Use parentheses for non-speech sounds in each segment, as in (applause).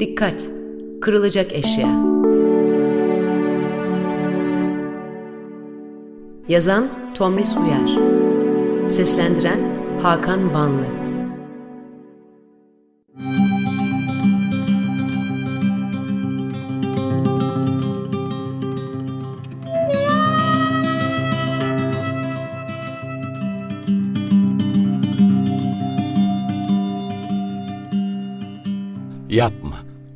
Dikkat! Kırılacak eşya. Yazan Tomris Uyar Seslendiren Hakan Vanlı Yapma.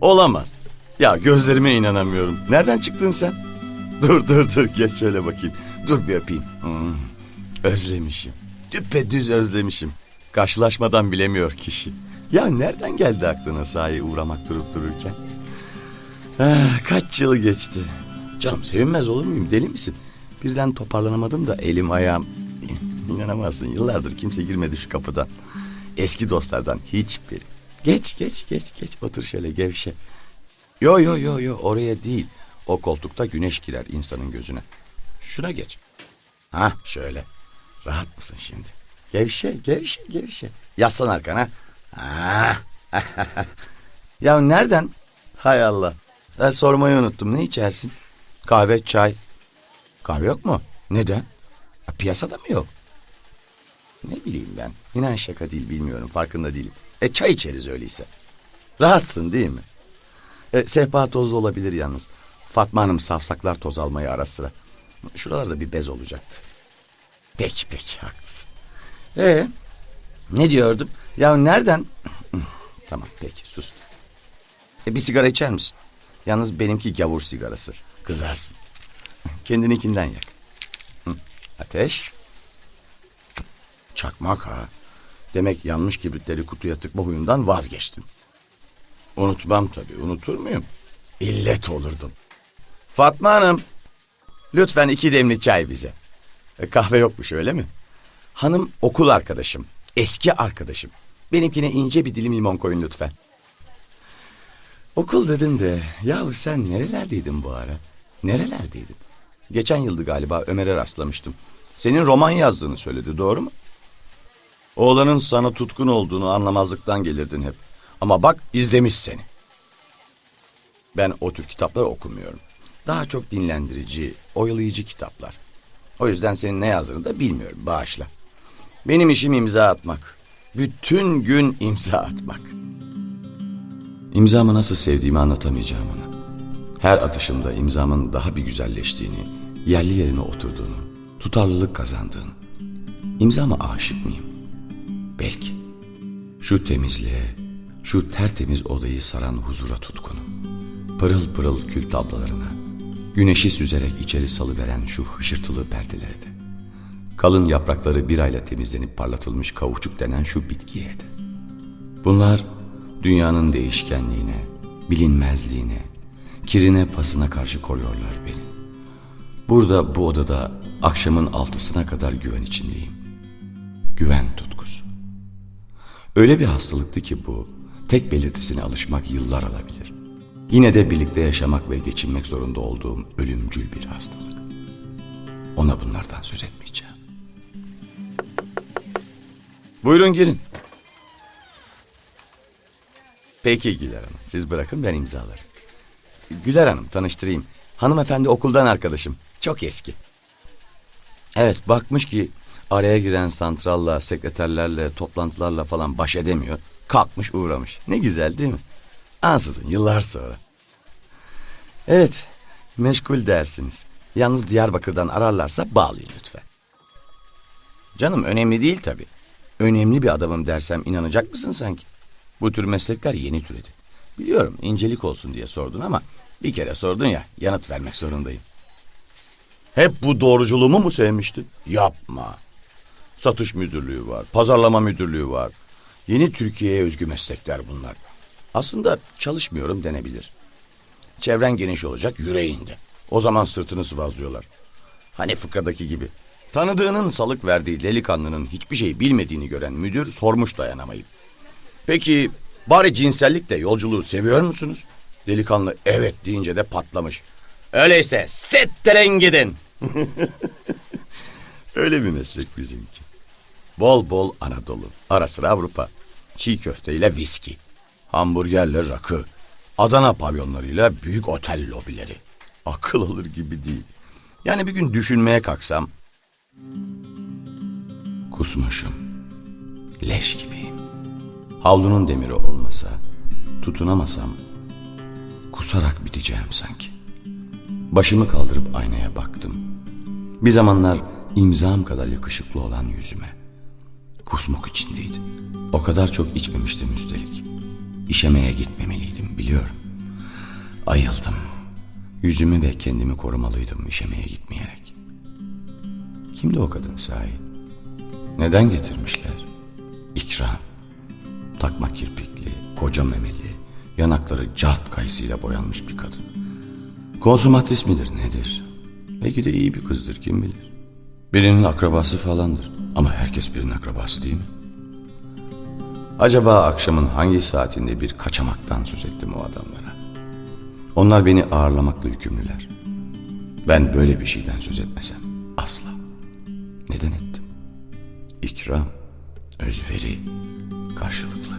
Olamaz. Ya gözlerime inanamıyorum. Nereden çıktın sen? (laughs) Dur dur dur geç şöyle bakayım. Dur bir öpeyim. Hmm, Özlemişim. Düpedüz özlemişim. Karşılaşmadan bilemiyor kişi. Ya nereden geldi aklına sahi uğramak durup dururken? Ah, kaç yıl geçti. Canım sevinmez olur muyum deli misin? Birden toparlanamadım da elim ayağım... İnanamazsın yıllardır kimse girmedi şu kapıdan. Eski dostlardan hiçbiri. Geç geç geç geç otur şöyle gevşe. Yo yo yo yo oraya değil. O koltukta güneş girer insanın gözüne. Şuna geç. Ha şöyle. Rahat mısın şimdi? Gevşe gevşe gevşe. Yaslan arkana. Ha. (laughs) ya nereden? Hay Allah. Ben sormayı unuttum. Ne içersin? Kahve, çay. Kahve yok mu? Neden? Piyasada mı yok? Ne bileyim ben. İnan şaka değil bilmiyorum. Farkında değilim. E çay içeriz öyleyse. Rahatsın değil mi? E, sehpa tozlu olabilir yalnız. Fatma Hanım safsaklar toz almayı ara sıra. Şuralarda bir bez olacaktı. Peki peki haklısın. E ne diyordum? Ya nereden? (clears throat) tamam peki sus. E, bir sigara içer misin? Yalnız benimki gavur sigarası. Kızarsın. (laughs) Kendininkinden yak. Hı, Ateş. Çakmak ha. Demek yanmış kibritleri kutuya tıkma huyundan vazgeçtin. Unutmam tabii. Unutur muyum? İllet olurdum. Fatma Hanım. Lütfen iki demli çay bize. E, kahve yokmuş öyle mi? Hanım okul arkadaşım. Eski arkadaşım. Benimkine ince bir dilim limon koyun lütfen. Okul dedim de yahu sen nerelerdeydin bu ara? Nerelerdeydin? Geçen yıldı galiba Ömer'e rastlamıştım. Senin roman yazdığını söyledi doğru mu? Oğlanın sana tutkun olduğunu anlamazlıktan gelirdin hep. Ama bak izlemiş seni. Ben o tür kitapları okumuyorum. Daha çok dinlendirici, oyalayıcı kitaplar. O yüzden senin ne yazdığını da bilmiyorum. Bağışla. Benim işim imza atmak. Bütün gün imza atmak. İmzamı nasıl sevdiğimi anlatamayacağım ona. Her atışımda imzamın daha bir güzelleştiğini, yerli yerine oturduğunu, tutarlılık kazandığını. İmzama aşık mıyım? Belki. Şu temizliğe, şu tertemiz odayı saran huzura tutkunum. Pırıl pırıl kül tablalarına, güneşi süzerek içeri salıveren şu hışırtılı perdelere de. Kalın yaprakları bir ayla temizlenip parlatılmış kavuçuk denen şu bitkiye de. Bunlar dünyanın değişkenliğine, bilinmezliğine, kirine pasına karşı koruyorlar beni. Burada bu odada akşamın altısına kadar güven içindeyim. Güven tutkusu. Öyle bir hastalıktı ki bu, tek belirtisine alışmak yıllar alabilir. Yine de birlikte yaşamak ve geçinmek zorunda olduğum ölümcül bir hastalık. Ona bunlardan söz etmeyeceğim. Buyurun girin. Peki Güler Hanım, siz bırakın ben imzalarım. Güler Hanım, tanıştırayım. Hanımefendi okuldan arkadaşım. Çok eski. Evet, bakmış ki araya giren santralla, sekreterlerle, toplantılarla falan baş edemiyor. Kalkmış uğramış. Ne güzel değil mi? Ansızın yıllar sonra. Evet, meşgul dersiniz. Yalnız Diyarbakır'dan ararlarsa bağlayın lütfen. Canım önemli değil tabii. Önemli bir adamım dersem inanacak mısın sanki? Bu tür meslekler yeni türedi. Biliyorum incelik olsun diye sordun ama bir kere sordun ya yanıt vermek zorundayım. Hep bu doğruculuğumu mu sevmiştin? Yapma. Satış müdürlüğü var, pazarlama müdürlüğü var. Yeni Türkiye'ye özgü meslekler bunlar. Aslında çalışmıyorum denebilir. Çevren geniş olacak yüreğinde. O zaman sırtını sıvazlıyorlar. Hani fıkradaki gibi. Tanıdığının salık verdiği delikanlının hiçbir şey bilmediğini gören müdür sormuş dayanamayıp. Peki bari cinsellikle yolculuğu seviyor musunuz? Delikanlı evet deyince de patlamış. Öyleyse setteren gidin. (laughs) Öyle bir meslek bizimki. Bol bol Anadolu, ara sıra Avrupa. Çiğ köfteyle viski, hamburgerle rakı, Adana pavyonlarıyla büyük otel lobileri. Akıl alır gibi değil. Yani bir gün düşünmeye kalksam... Kusmuşum. Leş gibiyim. Havlunun demiri olmasa, tutunamasam... Kusarak biteceğim sanki. Başımı kaldırıp aynaya baktım. Bir zamanlar imzam kadar yakışıklı olan yüzüme. Kusmuk içindeydim. O kadar çok içmemiştim üstelik. İşemeye gitmemeliydim biliyorum. Ayıldım. Yüzümü ve kendimi korumalıydım işemeye gitmeyerek. Kimdi o kadın sahi? Neden getirmişler? İkram. Takma kirpikli, koca memeli, yanakları cahat kayısıyla boyanmış bir kadın. Konsumatris midir nedir? Belki de iyi bir kızdır kim bilir. Birinin akrabası falandır. Ama herkes birinin akrabası değil mi? Acaba akşamın hangi saatinde bir kaçamaktan söz ettim o adamlara? Onlar beni ağırlamakla yükümlüler. Ben böyle bir şeyden söz etmesem asla. Neden ettim? İkram, özveri, karşılıklı.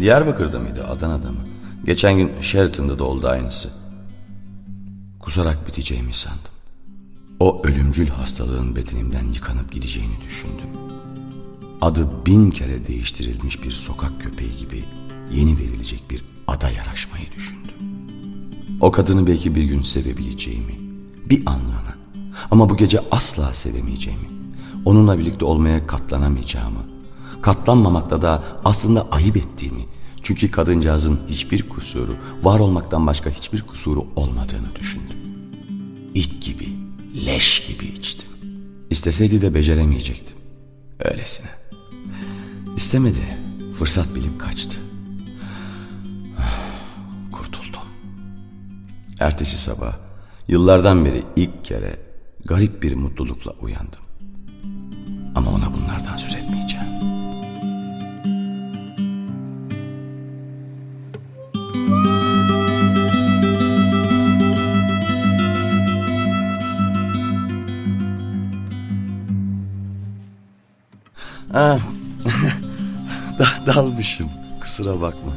Diyarbakır'da mıydı, Adana'da mı? Geçen gün Sheraton'da da oldu aynısı. Kusarak biteceğimi sandım. O ölümcül hastalığın bedenimden yıkanıp gideceğini düşündüm. Adı bin kere değiştirilmiş bir sokak köpeği gibi yeni verilecek bir ada yaraşmayı düşündüm. O kadını belki bir gün sevebileceğimi, bir anlığına ama bu gece asla sevemeyeceğimi, onunla birlikte olmaya katlanamayacağımı, katlanmamakta da aslında ayıp ettiğimi, çünkü kadıncağızın hiçbir kusuru, var olmaktan başka hiçbir kusuru olmadığını düşündüm. İt gibi, leş gibi içtim. İsteseydi de beceremeyecektim. Öylesine. İstemedi. Fırsat bilip kaçtı. (sighs) Kurtuldum. Ertesi sabah yıllardan beri ilk kere garip bir mutlulukla uyandım. Ama ona bunlardan söz (laughs) da- dalmışım. Kusura bakma.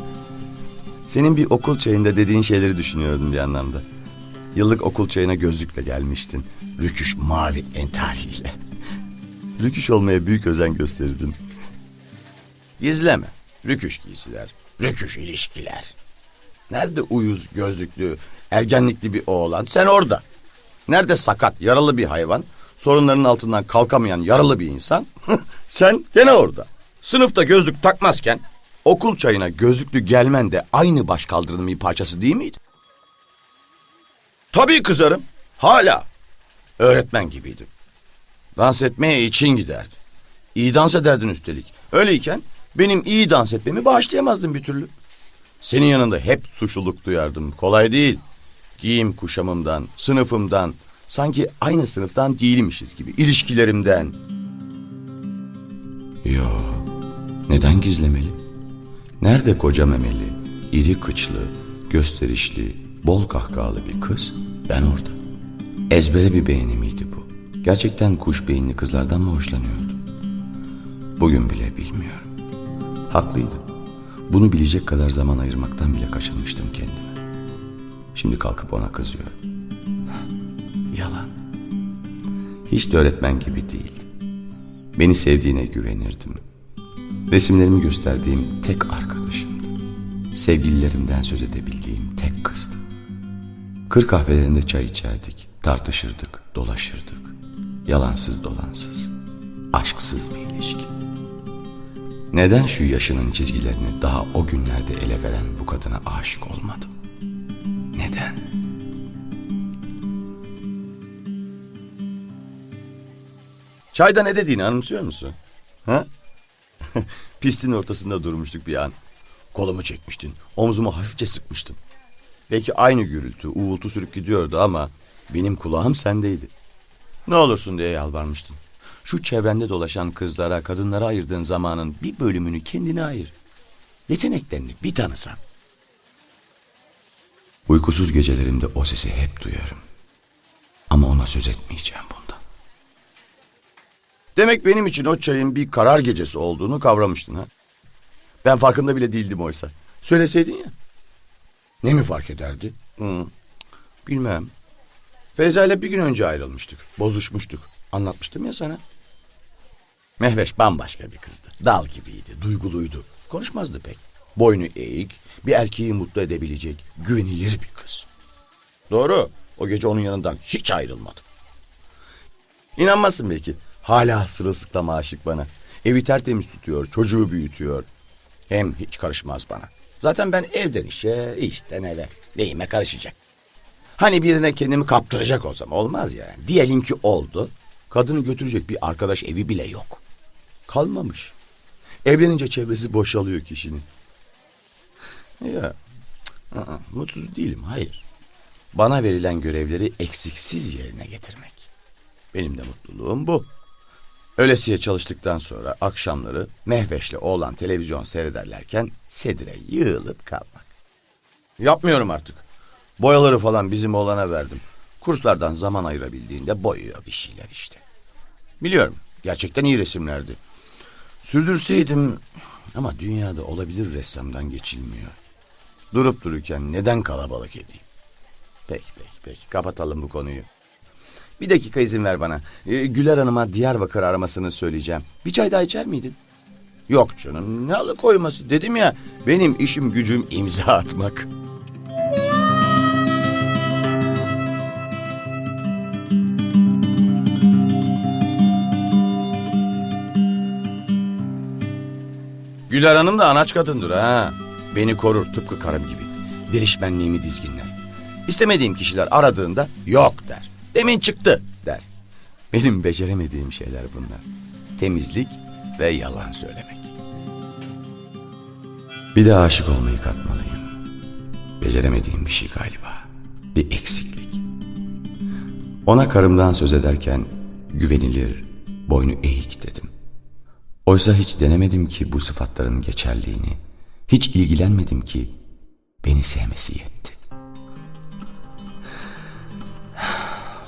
Senin bir okul çayında dediğin şeyleri düşünüyordum bir anlamda. Yıllık okul çayına gözlükle gelmiştin. Rüküş mavi entariyle. (laughs) Rüküş olmaya büyük özen gösterdin. Gizleme. Rüküş giysiler. Rüküş ilişkiler. Nerede uyuz gözlüklü, ergenlikli bir oğlan? Sen orada. Nerede sakat, yaralı bir hayvan? Sorunların altından kalkamayan yaralı bir insan? (laughs) Sen gene orada. Sınıfta gözlük takmazken okul çayına gözlüklü gelmen de aynı baş kaldırının bir parçası değil miydi? Tabii kızarım. Hala. Öğretmen gibiydim. Dans etmeye için giderdi. İyi dans ederdin üstelik. Öyleyken benim iyi dans etmemi bağışlayamazdın bir türlü. Senin yanında hep suçluluk duyardım. Kolay değil. Giyim kuşamımdan, sınıfımdan, sanki aynı sınıftan değilmişiz gibi, ilişkilerimden. Yo, neden gizlemeli? Nerede koca memeli, iri kıçlı, gösterişli, bol kahkahalı bir kız? Ben orada. Ezbere bir beğeni miydi bu? Gerçekten kuş beyinli kızlardan mı hoşlanıyordum? Bugün bile bilmiyorum. Haklıydım. Bunu bilecek kadar zaman ayırmaktan bile kaçınmıştım kendime. Şimdi kalkıp ona kızıyorum. Hiç de öğretmen gibi değildi. Beni sevdiğine güvenirdim. Resimlerimi gösterdiğim tek arkadaşımdı. Sevgililerimden söz edebildiğim tek kızdı. Kır kahvelerinde çay içerdik, tartışırdık, dolaşırdık. Yalansız dolansız, aşksız bir ilişki. Neden şu yaşının çizgilerini daha o günlerde ele veren bu kadına aşık olmadım? Neden? Çayda ne dediğini anımsıyor musun? Ha? (laughs) Pistin ortasında durmuştuk bir an. Kolumu çekmiştin, omzumu hafifçe sıkmıştın. Belki aynı gürültü, uğultu sürüp gidiyordu ama benim kulağım sendeydi. Ne olursun diye yalvarmıştın. Şu çevrende dolaşan kızlara, kadınlara ayırdığın zamanın bir bölümünü kendine ayır. Yeteneklerini bir tanısan. Uykusuz gecelerinde o sesi hep duyarım. Ama ona söz etmeyeceğim bundan. Demek benim için o çayın bir karar gecesi olduğunu kavramıştın ha? Ben farkında bile değildim oysa. Söyleseydin ya. Ne mi fark ederdi? Hı, bilmem. Feyza ile bir gün önce ayrılmıştık. Bozuşmuştuk. Anlatmıştım ya sana. Mehveş bambaşka bir kızdı. Dal gibiydi, duyguluydu. Konuşmazdı pek. Boynu eğik, bir erkeği mutlu edebilecek güvenilir bir kız. Doğru. O gece onun yanından hiç ayrılmadım. İnanmazsın belki. Hala sırılsıklam aşık bana. Evi tertemiz tutuyor, çocuğu büyütüyor. Hem hiç karışmaz bana. Zaten ben evden işe, işten eve. Neyime karışacak. Hani birine kendimi kaptıracak olsam olmaz ya. Diyelim ki oldu. Kadını götürecek bir arkadaş evi bile yok. Kalmamış. Evlenince çevresi boşalıyor kişinin. Ya, ı-ı, mutsuz değilim, hayır. Bana verilen görevleri eksiksiz yerine getirmek. Benim de mutluluğum bu. Ölesiye çalıştıktan sonra akşamları Mehveş'le oğlan televizyon seyrederlerken sedire yığılıp kalmak. Yapmıyorum artık. Boyaları falan bizim oğlana verdim. Kurslardan zaman ayırabildiğinde boyuyor bir şeyler işte. Biliyorum gerçekten iyi resimlerdi. Sürdürseydim ama dünyada olabilir ressamdan geçilmiyor. Durup dururken neden kalabalık edeyim? Peki peki peki kapatalım bu konuyu. Bir dakika izin ver bana. Ee, Güler Hanım'a Diyarbakır aramasını söyleyeceğim. Bir çay daha içer miydin? Yok canım ne alıkoyması dedim ya. Benim işim gücüm imza atmak. Güler Hanım da anaç kadındır ha. Beni korur tıpkı karım gibi. Delişmenliğimi dizginler. İstemediğim kişiler aradığında yok der. Demin çıktı der. Benim beceremediğim şeyler bunlar. Temizlik ve yalan söylemek. Bir de aşık olmayı katmalıyım. Beceremediğim bir şey galiba. Bir eksiklik. Ona karımdan söz ederken güvenilir, boynu eğik dedim. Oysa hiç denemedim ki bu sıfatların geçerliğini. Hiç ilgilenmedim ki beni sevmesi yetti.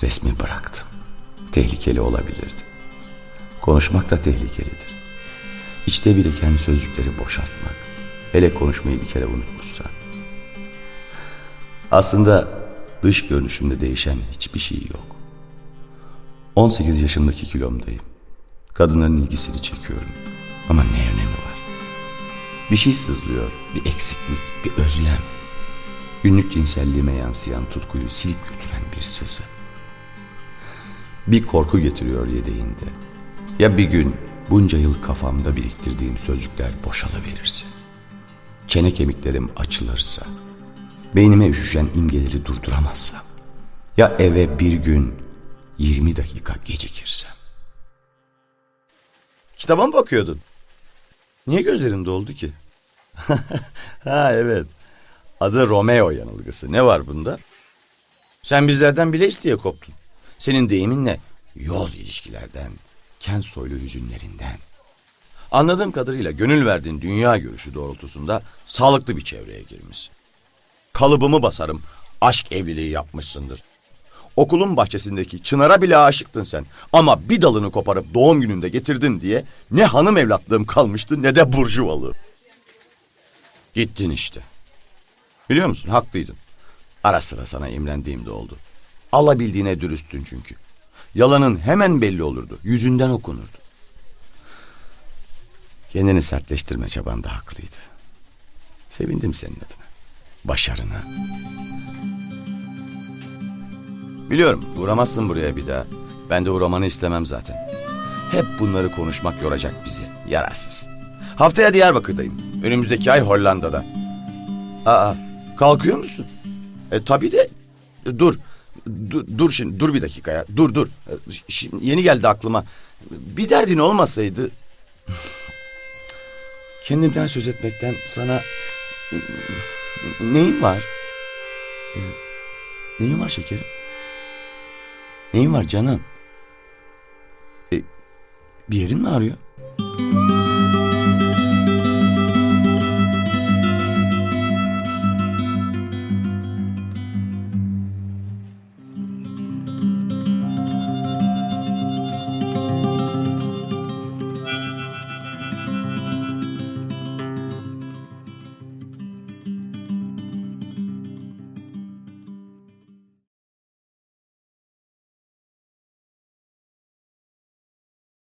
Resmi bıraktım. Tehlikeli olabilirdi. Konuşmak da tehlikelidir. İçte biriken sözcükleri boşaltmak. Hele konuşmayı bir kere unutmuşsan. Aslında dış görünüşümde değişen hiçbir şey yok. 18 yaşındaki kilomdayım. Kadınların ilgisini çekiyorum. Ama ne önemi var? Bir şey sızlıyor, bir eksiklik, bir özlem. Günlük cinselliğime yansıyan tutkuyu silip götüren bir sızı. Bir korku getiriyor yedeğinde. Ya bir gün bunca yıl kafamda biriktirdiğim sözcükler boşalıverirse? Çene kemiklerim açılırsa? Beynime üşüşen imgeleri durduramazsam? Ya eve bir gün 20 dakika gecikirsem? Kitaba mı bakıyordun? Niye gözlerin doldu ki? (laughs) ha evet. Adı Romeo yanılgısı. Ne var bunda? Sen bizlerden bile isteye koptun. Senin deyiminle yoz ilişkilerden, kent soylu hüzünlerinden. Anladığım kadarıyla gönül verdiğin dünya görüşü doğrultusunda sağlıklı bir çevreye girmişsin. Kalıbımı basarım, aşk evliliği yapmışsındır. Okulun bahçesindeki çınara bile aşıktın sen. Ama bir dalını koparıp doğum gününde getirdin diye ne hanım evlatlığım kalmıştı ne de burjuvalı. Gittin işte. Biliyor musun haklıydın. Ara sıra sana imrendiğim de oldu. Alabildiğine dürüsttün çünkü. Yalanın hemen belli olurdu. Yüzünden okunurdu. Kendini sertleştirme çaban da haklıydı. Sevindim senin adına. Başarına. Biliyorum uğramazsın buraya bir daha. Ben de uğramanı istemem zaten. Hep bunları konuşmak yoracak bizi. Yararsız. Haftaya Diyarbakır'dayım. Önümüzdeki ay Hollanda'da. Aa, kalkıyor musun? E tabii de. Dur. Dur, şimdi. Dur bir dakika ya. Dur dur. Şimdi yeni geldi aklıma. Bir derdin olmasaydı. Kendimden söz etmekten sana neyin var? E, Neyin var şekerim? Neyin var canım? E, bir yerin mi ağrıyor?